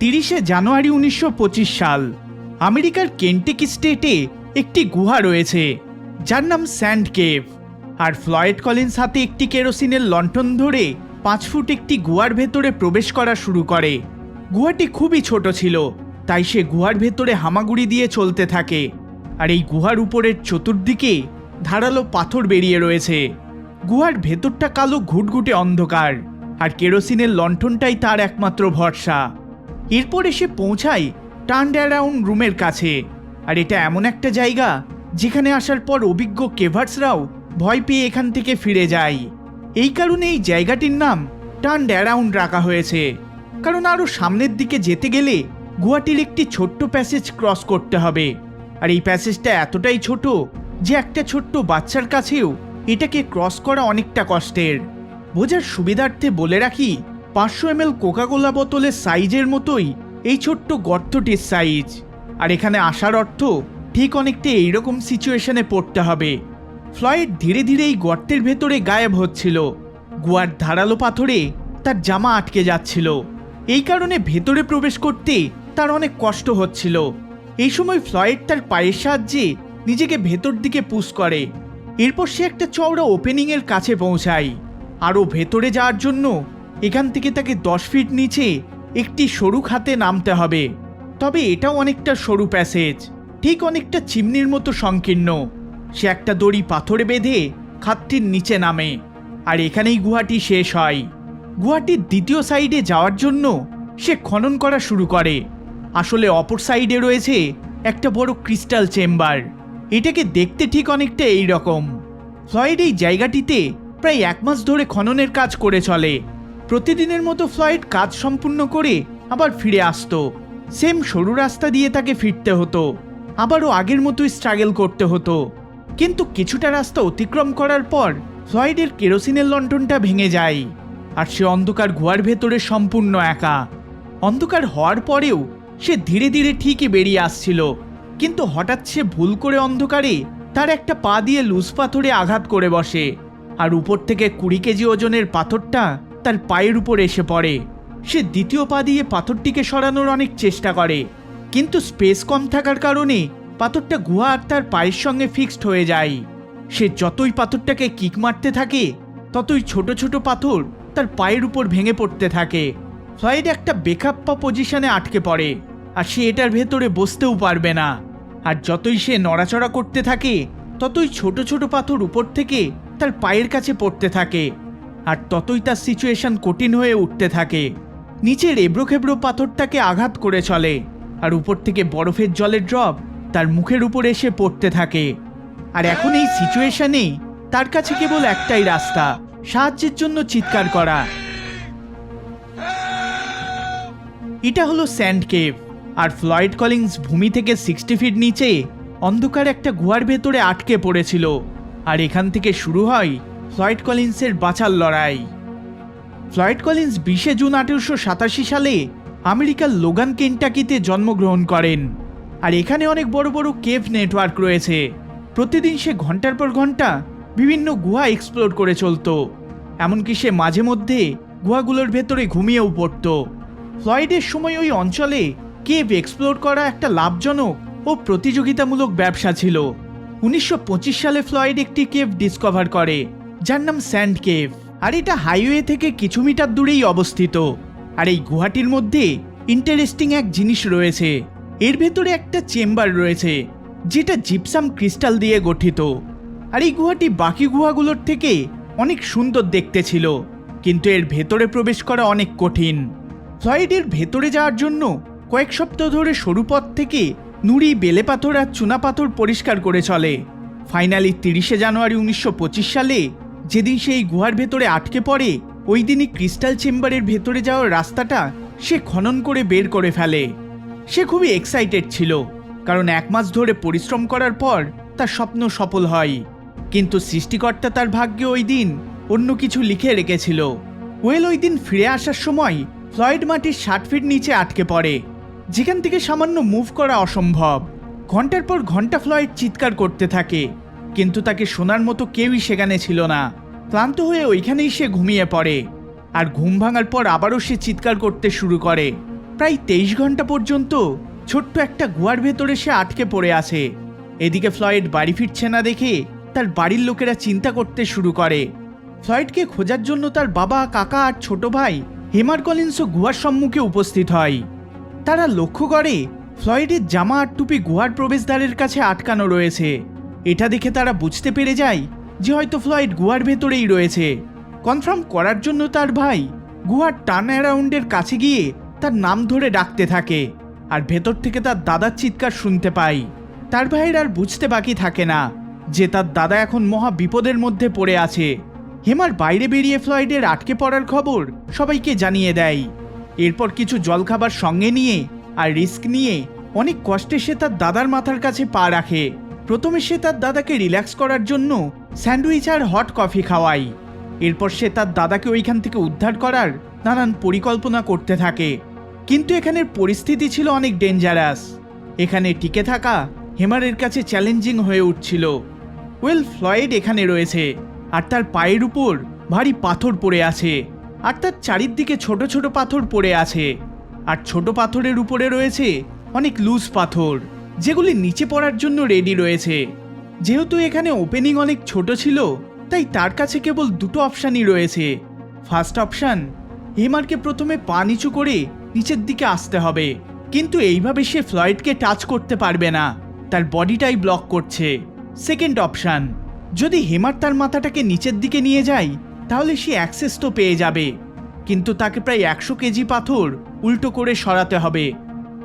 তিরিশে জানুয়ারি উনিশশো পঁচিশ সাল, আমেরিকার কেন্টেকি স্টেটে একটি গুহা রয়েছে, যার নাম স্যান্ড কেভ। আর ফ্লয়েড কলিন্স হাতে একটি কেরোসিনের লণ্ঠন ধরে পাঁচ ফুট একটি গুহার ভেতরে প্রবেশ করা শুরু করে। গুহাটি খুবই ছোট ছিল, তাই সে গুহার ভেতরে হামাগুড়ি দিয়ে চলতে থাকে। আর এই গুহার উপরের চতুর্দিকে ধারালো পাথর বেরিয়ে রয়েছে। গুহার ভেতরটা কালো ঘুটঘুটে অন্ধকার, আর কেরোসিনের লণ্ঠনটাই তার একমাত্র ভরসা। এরপর এসে পৌঁছায় টার্ন অ্যারাউন্ড রুমের কাছে। আর এটা এমন একটা জায়গা যেখানে আসার পর অভিজ্ঞ কেভার্সরাও ভয় পেয়ে এখান থেকে ফিরে যায়। এই কারণে এই জায়গাটির নাম টার্ন অ্যারাউন্ড রাখা হয়েছে। কারণ আরও সামনের দিকে যেতে গেলে গুহাটির একটি ছোট্ট প্যাসেজ ক্রস করতে হবে। আর এই প্যাসেজটা এতটাই ছোট যে একটা ছোট্ট বাচ্চার কাছেও এটাকে ক্রস করা অনেকটা কষ্টের। বোঝার সুবিধার্থে বলে রাখি পাঁচশো এম এল কোকাকোলা বোতলের সাইজের মতোই এই ছোট্ট গর্তটির সাইজ। আর এখানে আসার অর্থ ঠিক অনেকটা এইরকম সিচুয়েশনে পড়তে হবে। ফ্লয়েড ধীরে ধীরে এই গর্তের ভেতরে গায়েব হচ্ছিল। গুয়ার ধারালো পাথরে তার জামা আটকে যাচ্ছিল। এই কারণে ভেতরে প্রবেশ করতে তার অনেক কষ্ট হচ্ছিল। এই সময় ফ্লয়েড তার পায়ের সাহায্যে নিজেকে ভেতর দিকে পুশ করে। এরপর সে একটা চওড়া ওপেনিংয়ের কাছে পৌঁছায়। আরও ভেতরে যাওয়ার জন্য এখান থেকে তাকে দশ ফিট নিচে একটি সরু খাতে নামতে হবে। তবে এটাও অনেকটা সরু প্যাসেজ, ঠিক অনেকটা চিমনির মতো সংকীর্ণ। সে একটা দড়ি পাথরে বেঁধে খাতটির নিচে নামে, আর এখানেই গুহাটি শেষ হয়। গুহাটির দ্বিতীয় সাইডে যাওয়ার জন্য সে খনন করা শুরু করে। আসলে অপর সাইডে রয়েছে একটা বড় ক্রিস্টাল চেম্বার। এটাকে দেখতে ঠিক অনেকটা এই রকম ফ্লয়েড এই জায়গাটিতে প্রায় এক মাস ধরে খননের কাজ করে চলে। প্রতিদিনের মতো ফ্লয়েড কাজ সম্পূর্ণ করে আবার ফিরে আসতো। সেম সরু রাস্তা দিয়ে তাকে ফিরতে হতো। আবারও আগের মতোই স্ট্রাগল করতে হতো। কিন্তু কিছুটা রাস্তা অতিক্রম করার পর ফ্লয়েডের কেরোসিনের লণ্ঠনটা ভেঙে যায় আর সে অন্ধকার গুহার ভেতরে সম্পূর্ণ একা। অন্ধকার হওয়ার পরেও সে ধীরে ধীরে ঠিকই বেরিয়ে আসছিল। কিন্তু হঠাৎ সে ভুল করে অন্ধকারে তার একটা পা দিয়ে লুজ পাথরে আঘাত করে বসে। আর উপর থেকে কুড়ি কেজি ওজনের পাথরটা তার পায়ের উপর এসে পড়ে। সে দ্বিতীয় পা দিয়ে পাথরটিকে সরানোর অনেক চেষ্টা করে, কিন্তু স্পেস কম থাকার কারণে পাথরটা গুহা আর তার পায়ের সঙ্গে ফিক্সড হয়ে যায়। সে যতই পাথরটাকে কিক মারতে থাকে, ততই ছোট ছোট পাথর তার পায়ের উপর ভেঙে পড়তে থাকে। ফ্লাইট একটা বেখাপ্পা পজিশনে আটকে পড়ে, আর সে এটার ভেতরে বসতেও পারবে না। আর যতই সে নড়াচড়া করতে থাকে, ততই ছোট ছোট পাথর উপর থেকে তার পায়ের কাছে পড়তে থাকে। আর ততই তার সিচুয়েশন কঠিন হয়ে উঠতে থাকে। নিচের এবড়ো খেবড়ো পাথরটাকে আঘাত করে চলে, আর উপর থেকে বরফের জলের ড্রপ তার মুখের উপর এসে পড়তে থাকে। আর এখন এই সিচুয়েশনেই তার কাছে কেবল একটাই রাস্তা, সাহায্যের জন্য চিৎকার করা। এটা হলো স্যান্ড কেভ, আর ফ্লয়েড কলিংস ভূমি থেকে সিক্সটি ফিট নিচে অন্ধকার একটা গুহার ভেতরে আটকে পড়েছিল। আর এখান থেকে শুরু হয় ফ্লয়েড কলিন্সের বাঁচার লড়াই। ফ্লয়েড কলিন্স বিশে জুন আঠেরোশো সাতাশি সালে আমেরিকার লোগান কেন্টাকিতে জন্মগ্রহণ করেন। আর এখানে অনেক বড় বড় কেভ নেটওয়ার্ক রয়েছে। প্রতিদিন সে ঘণ্টার পর ঘণ্টা বিভিন্ন গুহা এক্সপ্লোর করে চলতো। এমনকি সে মাঝে মধ্যে গুহাগুলোর ভেতরে ঘুমিয়েও পড়তো। ফ্লয়েডের সময় ওই অঞ্চলে কেভ এক্সপ্লোর করা একটা লাভজনক ও প্রতিযোগিতামূলক ব্যবসা ছিল। উনিশশো পঁচিশ সালে ফ্লয়েড একটি কেভ ডিসকভার করে। যার নাম স্যান্ড কেভ। আর এটা হাইওয়ে থেকে কিছু মিটার দূরেই অবস্থিত। আর এই গুহাটির মধ্যে ইন্টারেস্টিং এক জিনিস রয়েছে। এর ভেতরে একটা চেম্বার রয়েছে, যেটা জিপসাম ক্রিস্টাল দিয়ে গঠিত। আর এই গুহাটি বাকি গুহাগুলোর থেকে অনেক সুন্দর দেখতে ছিল, কিন্তু এর ভেতরে প্রবেশ করা অনেক কঠিন। ফ্লয়েডের ভেতরে যাওয়ার জন্য কয়েক সপ্তাহ ধরে সরু পথ থেকে নুড়ি বেলে পাথর আর চুনা পাথর পরিষ্কার করে চলে। ফাইনালি তিরিশে জানুয়ারি উনিশশো পঁচিশ সালে যেদিন সে এই গুহার ভেতরে আটকে পড়ে ওই দিনই ক্রিস্টাল চেম্বারের ভেতরে যাওয়ার রাস্তাটা সে খনন করে বের করে ফেলে। সে খুবই এক্সাইটেড ছিল, কারণ এক মাস ধরে পরিশ্রম করার পর তার স্বপ্ন সফল হয়। কিন্তু সৃষ্টিকর্তা তার ভাগ্যে ওই দিন অন্য কিছু লিখে রেখেছিল। ওয়েল ওই দিন ফিরে আসার সময় ফ্লয়েড মাটির ষাট ফিট নিচে আটকে পড়ে। যেখান থেকে সামান্য মুভ করা অসম্ভব। ঘণ্টার পর ঘণ্টা ফ্লয়েড চিৎকার করতে থাকে। কিন্তু তাকে শোনার মতো কেউই সেখানে ছিল না। ক্লান্ত হয়ে ওইখানেই সে ঘুমিয়ে পড়ে। আর ঘুম ভাঙার পর আবারও সে চিৎকার করতে শুরু করে। প্রায় তেইশ ঘণ্টা পর্যন্ত ছোট্ট একটা গুহার ভেতরে সে আটকে পড়ে আছে। এদিকে ফ্লয়েড বাড়ি ফিরছে না দেখে তার বাড়ির লোকেরা চিন্তা করতে শুরু করে। ফ্লয়েডকে খোঁজার জন্য তার বাবা, কাকা আর ছোট ভাই হেমার কলিন্সও গুহার সম্মুখে উপস্থিত হয়। তারা লক্ষ্য করে ফ্লয়েডের জামা আর টুপি গুহার প্রবেশদ্বারের কাছে আটকানো রয়েছে। এটা দেখে তারা বুঝতে পেরে যায় যে হয়তো ফ্লয়েড গুহার ভেতরেই রয়েছে। কনফার্ম করার জন্য তার ভাই গুহার টার্ন অ্যারাউন্ডের কাছে গিয়ে তার নাম ধরে ডাকতে থাকে আর ভেতর থেকে তার দাদার চিৎকার শুনতে পাই তার ভাইয়ের আর বুঝতে বাকি থাকে না যে তার দাদা এখন মহা বিপদের মধ্যে পড়ে আছে। হেমার বাইরে বেরিয়ে ফ্লয়েডের আটকে পড়ার খবর সবাইকে জানিয়ে দেয়। এরপর কিছু জলখাবার সঙ্গে নিয়ে আর রিস্ক নিয়ে অনেক কষ্টে সে তার দাদার মাথার কাছে পা রাখে। প্রথমে সে তার দাদাকে রিল্যাক্স করার জন্য স্যান্ডউইচ আর হট কফি খাওয়ায়। এরপর সে তার দাদাকে ওইখান থেকে উদ্ধার করার নানান পরিকল্পনা করতে থাকে। কিন্তু এখানের পরিস্থিতি ছিল অনেক ডেঞ্জারাস। এখানে টিকে থাকা হেমারের কাছে চ্যালেঞ্জিং হয়ে উঠছিল। ওয়েল ফ্লয়েড এখানে রয়েছে, আর তার পায়ের উপর ভারী পাথর পড়ে আছে, আর তার চারিদিকে ছোট ছোট পাথর পড়ে আছে, আর ছোট পাথরের উপরে রয়েছে অনেক লুজ পাথর। যেগুলি নিচে পড়ার জন্য রেডি রয়েছে। যেহেতু এখানে ওপেনিং অনেক ছোট ছিল, তাই তার কাছে কেবল দুটো অপশানই রয়েছে। ফার্স্ট অপশান হেমারকে প্রথমে পা নিচু করে নিচের দিকে আসতে হবে, কিন্তু এইভাবে সে ফ্লয়েডকে টাচ করতে পারবে না, তার বডিটাই ব্লক করছে। সেকেন্ড অপশান যদি হেমার তার মাথাটাকে নিচের দিকে নিয়ে যায়, তাহলে সে অ্যাক্সেস তো পেয়ে যাবে, কিন্তু তাকে প্রায় একশো কেজি পাথর উল্টো করে সরাতে হবে।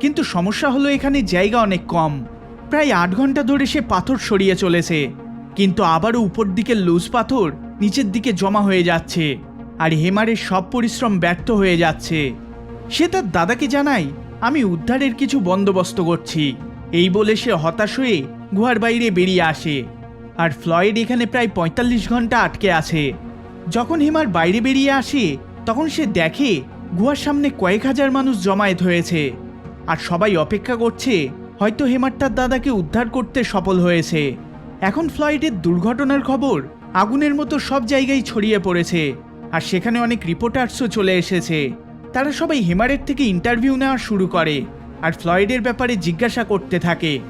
কিন্তু সমস্যা হলো এখানে জায়গা অনেক কম। প্রায় আট ঘণ্টা ধরে সে পাথর সরিয়ে চলেছে। কিন্তু আবারও উপর দিকে লুজ পাথর নিচের দিকে জমা হয়ে যাচ্ছে আর হেমারের সব পরিশ্রম ব্যর্থ হয়ে যাচ্ছে। সে তার দাদাকে জানায়, আমি উদ্ধারের কিছু বন্দোবস্ত করছি। এই বলে সে হতাশ হয়ে গুহার বাইরে বেরিয়ে আসে আর ফ্লয়েড এখানে প্রায় পঁয়তাল্লিশ ঘণ্টা আটকে আছে। যখন হেমার বাইরে বেরিয়ে আসে, তখন সে দেখে গুহার সামনে কয়েক হাজার মানুষ জমায়েত হয়েছে। আর সবাই অপেক্ষা করছে, হয়তো হেমার দাদাকে উদ্ধার করতে সফল হয়েছে। এখন ফ্লাইটের দুর্ঘটনার খবর আগুনের মতো সব জায়গায় ছড়িয়ে পড়েছে, আর সেখানে অনেক রিপোর্টার্সও চলে এসেছে। তারা সবাই হেমারের থেকে ইন্টারভিউ নেওয়া শুরু করে, আর ফ্লয়েডের ব্যাপারে জিজ্ঞাসা করতে থাকে।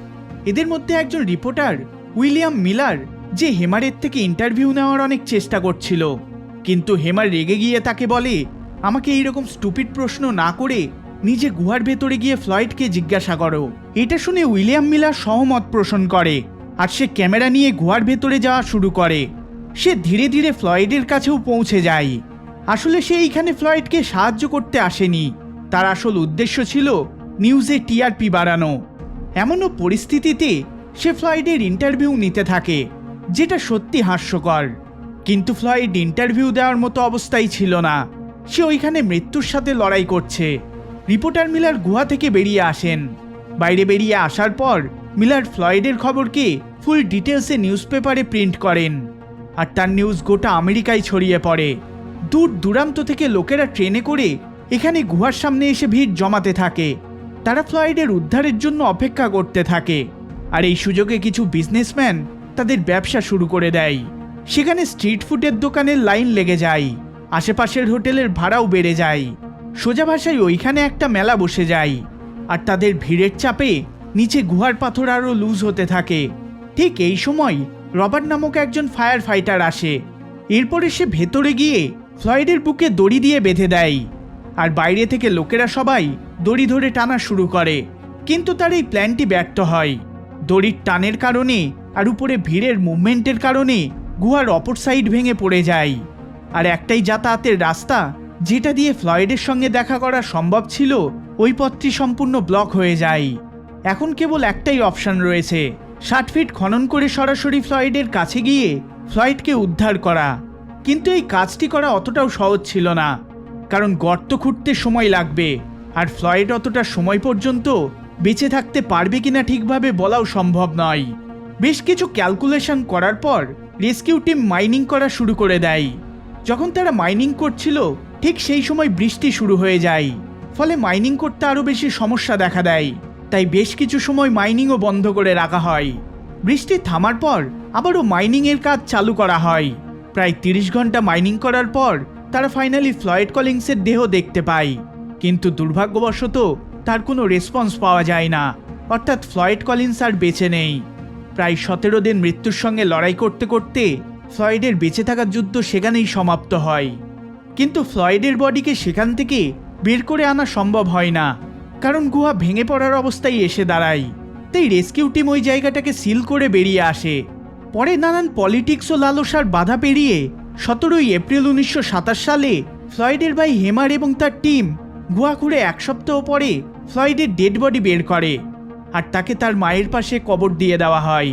এদের মধ্যে একজন রিপোর্টার, উইলিয়াম মিলার, যে হেমারের থেকে ইন্টারভিউ নেওয়ার অনেক চেষ্টা করছিল। কিন্তু হেমার রেগে গিয়ে তাকে বলে, আমাকে এইরকম স্টুপিড প্রশ্ন না করে নিজে গুহার ভেতরে গিয়ে ফ্লয়েডকে জিজ্ঞাসা করো। এটা শুনে উইলিয়াম মিলার সহমত পোষণ করে আর সে ক্যামেরা নিয়ে গুহার ভেতরে যাওয়া শুরু করে। সে ধীরে ধীরে ফ্লয়েডের কাছেও পৌঁছে যায়। আসলে সে এইখানে ফ্লয়েডকে সাহায্য করতে আসেনি। তার আসল উদ্দেশ্য ছিল নিউজে টিআরপি বাড়ানো। এমনও পরিস্থিতিতে সে ফ্লয়েডের ইন্টারভিউ নিতে থাকে, যেটা সত্যি হাস্যকর। কিন্তু ফ্লয়েড ইন্টারভিউ দেওয়ার মতো অবস্থাই ছিল না। সে ওইখানে মৃত্যুর সাথে লড়াই করছে। রিপোর্টার মিলার গুহা থেকে বেরিয়ে আসেন। বাইরে বেরিয়ে আসার পর মিলার ফ্লয়েডের খবরকে ফুল ডিটেলসে নিউজ পেপারে প্রিন্ট করেন। আর তার নিউজ গোটা আমেরিকায় ছড়িয়ে পড়ে। দূর দূরান্ত থেকে লোকেরা ট্রেনে করে এখানে গুহার সামনে এসে ভিড় জমাতে থাকে। তারা ফ্লয়েডের উদ্ধারের জন্য অপেক্ষা করতে থাকে। আর এই সুযোগে কিছু বিজনেসম্যান তাদের ব্যবসা শুরু করে দেয়। সেখানে স্ট্রিট ফুডের দোকানের লাইন লেগে যায়। আশেপাশের হোটেলের ভাড়াও বেড়ে যায়। সোজা ভাষায় ওইখানে একটা মেলা বসে যায়। আর তাদের ভিড়ের চাপে নিচে গুহার পাথর আরও লুজ হতে থাকে। ঠিক এই সময় রবার্ট নামক একজন ফায়ার ফাইটার আসে। এরপরে সে ভেতরে গিয়ে ফ্লয়েডের বুকে দড়ি দিয়ে বেঁধে দেয়। আর বাইরে থেকে লোকেরা সবাই দড়ি ধরে টানা শুরু করে। কিন্তু তার এই প্ল্যানটি ব্যর্থ হয়। দড়ির টানের কারণে আর উপরে ভিড়ের মুভমেন্টের কারণে গুহার অপর সাইড ভেঙে পড়ে যায়। আর একটাই যাতায়াতের রাস্তা যেটা দিয়ে ফ্লয়েডের সঙ্গে দেখা করা সম্ভব ছিল, ওই পথটি সম্পূর্ণ ব্লক হয়ে যায়। এখন কেবল একটাই অপশান রয়েছে, ষাট ফিট খনন করে সরাসরি ফ্লয়েডের কাছে গিয়ে ফ্লয়েডকে উদ্ধার করা। কিন্তু এই কাজটি করা অতটাও সহজ ছিল না, কারণ গর্ত খুঁড়তে সময় লাগবে, আর ফ্লয়েড অতটা সময় পর্যন্ত বেঁচে থাকতে পারবে কিনা ঠিকভাবে বলাও সম্ভব নয়। বেশ কিছু ক্যালকুলেশন করার পর, রেস্কিউ টিম মাইনিং করা শুরু করে দেয়। যখন তারা মাইনিং করছিল ঠিক সেই সময় বৃষ্টি শুরু হয়ে যায়। ফলে মাইনিং করতে আরও বেশি সমস্যা দেখা দেয়। তাই বেশ কিছু সময় মাইনিংও বন্ধ করে রাখা হয়। বৃষ্টি থামার পর আবারও মাইনিংয়ের কাজ চালু করা হয়। প্রায় তিরিশ ঘণ্টা মাইনিং করার পর তারা ফাইনালি ফ্লয়েড কলিংসের দেহ দেখতে পায়। কিন্তু দুর্ভাগ্যবশত তার কোনো রেসপন্স পাওয়া যায় না। অর্থাৎ ফ্লয়েড কলিন্স আর বেঁচে নেই। প্রায় সতেরো দিন মৃত্যুর সঙ্গে লড়াই করতে করতে ফ্লয়েডের বেঁচে থাকার যুদ্ধ সেখানেই সমাপ্ত হয়। কিন্তু ফ্লয়েডের বডিকে সেখান থেকে বের করে আনা সম্ভব হয় না, কারণ গুহা ভেঙে পড়ার অবস্থায় এসে দাঁড়ায়। তাই রেস্কিউ টিম ওই জায়গাটাকে সিল করে বেরিয়ে আসে। পরে নানান পলিটিক্স ও লালসার বাধা পেরিয়ে সতেরোই এপ্রিল উনিশশো সাতাশ সালে ফ্লয়েডের ভাই হেমার এবং তার টিম গুহা ঘুরে এক সপ্তাহ পরে ফ্লয়েডের ডেড বডি বের করে, আর তাকে তার মায়ের পাশে কবর দিয়ে দেওয়া হয়।